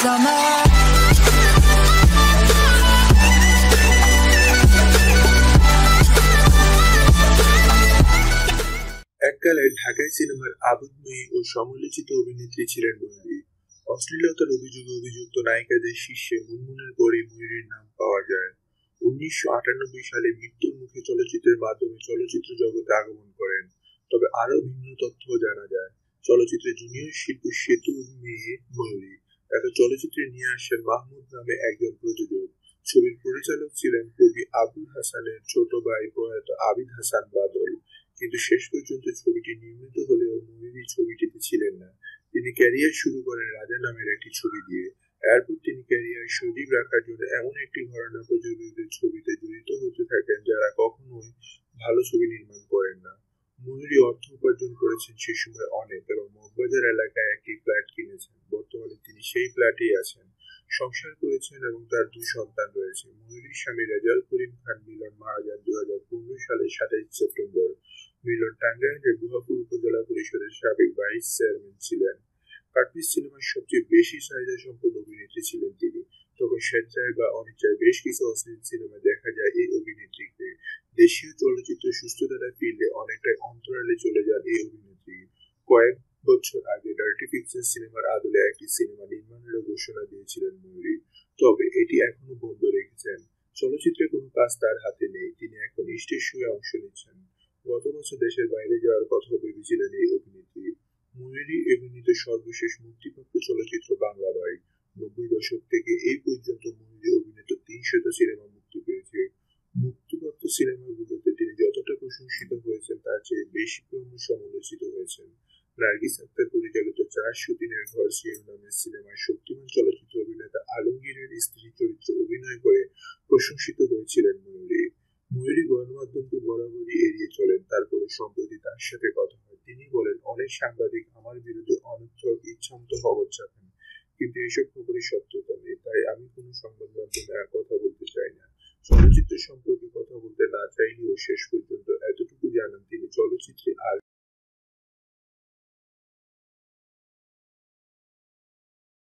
summer. এককালে ঢাকায় সিনেমার আবেগময়ী ও সমালোচিত অভিনেত্রী ছিলেন ময়ূরী অশ্লীলতার অভিযোগে অভিযুক্ত নায়িকাদের শীর্ষে মুনমুনের পরে ময়ূরীর নাম পাওয়া যায়। উনিশশো আটানব্বই সালে মৃত্যুর মুখে চলচ্চিত্রের মাধ্যমে চলচ্চিত্র জগতে আগমন করেন। তবে আরও ভিন্ন তথ্য জানা যায়, চলচ্চিত্রে জুনিয়র শিল্পী সেতুর মেয়ে ময়ূরী তাকে চলচ্চিত্রে নিয়ে আসেন মাহমুদ নামে একজন প্রযোজক। ছবির পরিচালক ছিলেন কবি আবুল হাসানের ছোট ভাই প্রয়াত আবিদ হাসান বাদল। কিন্তু শেষ পর্যন্ত ছবিটি নির্মিত হলেও ময়ূরী ছবিটিতে ছিলেন না। তিনি ক্যারিয়ার শুরু করেন রাজা নামের একটি ছবি দিয়ে। এরপর তিনি ক্যারিয়ার সজীব রাখার জন্য এমন একটি ঘরানা প্রযোজকদের ছবিতে জড়িত হতে থাকেন যারা কখনোই ভালো ছবি নির্মাণ করেন না। ময়ূরী অর্থ উপার্জন করেছেন সে সময় অনেক এবং মগবাজার এলাকায় একটি ফ্ল্যাট কিনেছেন। তিনি সেই ফ্ল্যাটেই আছেন। সংসার করেছেন এবং তার দুই সন্তান রয়েছে। ময়ূরীর স্বামী রেজাল করিম খান মিলন মারা যান দু হাজার পনেরো সালের সাতাইশ সেপ্টেম্বর। মিলন টাঙ্গাইলের গুহাপুর উপজেলা পরিষদের সাবেক ভাইস চেয়ারম্যান ছিলেন। কার্পিস সিনেমার সবচেয়ে বেশি চাহিদা সম্পন্ন অভিনেত্রী ছিলেন তিনি। তখন স্বেচ্ছায় বা অনিচ্ছায় বেশ কিছু অশ্লীল সিনেমা দেখা যায় এই অভিনেত্রীকে। দেশীয় চলচ্চিত্র সুস্থতাটা ফিরলে অনেকটাই অন্তরালে চলে যান এই অভিনেত্রী কয়েক বছর আগে ডার্টি সিনেমার আদলে একটি সিনেমা নির্মাণেরও ঘোষণা দিয়েছিলেন ময়ূরী। তবে এটি এখনও বন্ধ রেখেছেন। চলচ্চিত্রে কোনো কাজ তার হাতে নেই। তিনি এখন স্টেজ শোয়ে অংশ নিচ্ছেন। গত বছর দেশের বাইরে যাওয়ার কথা ভেবেছিলেন এই অভিনেত্রী। ময়ূরী অভিনীত সর্বশেষ মুক্তিপ্রাপ্ত চলচ্চিত্র বাংলা বাই নব্বই দশক থেকে এই পর্যন্ত ময়ূরী অভিনীত তিনশত সিনেমা মুক্তি পেয়েছে। মুক্তিপ্রাপ্ত সিনেমাগুলোতে তিনি যতটা প্রশংসিত হয়েছেন, তার চেয়ে বেশি ক্রম সমালোচিত হয়েছেন। নার্গিস আক্তার পরিচালিত চারশো দিনের ঘর শিরোনামের সিনেমায় শক্তিমান চলচ্চিত্র অভিনেতা আলমগীরের স্ত্রী চরিত্র অভিনয় করে প্রশংসিত হয়েছিলেন ময়ূরী। ময়ূরী গণমাধ্যমকে বরাবরই এড়িয়ে চলেন, তারপরে সম্প্রতি তার সাথে কথা হয়। তিনি বলেন, অনেক সাংবাদিক আমার বিরুদ্ধে অনর্থক, ইচ্ছামত খবর ছাপেন, কিন্তু এসব খবরের সত্যতা নেই, তাই আমি কোনো সংবাদ মাধ্যমে কথা বলতে চাই না। চলচ্চিত্র সম্পর্কে কথা বলতে না চাইলেও শেষ পর্যন্ত এতটুকু জানান তিনি। চলচ্চিত্রে আর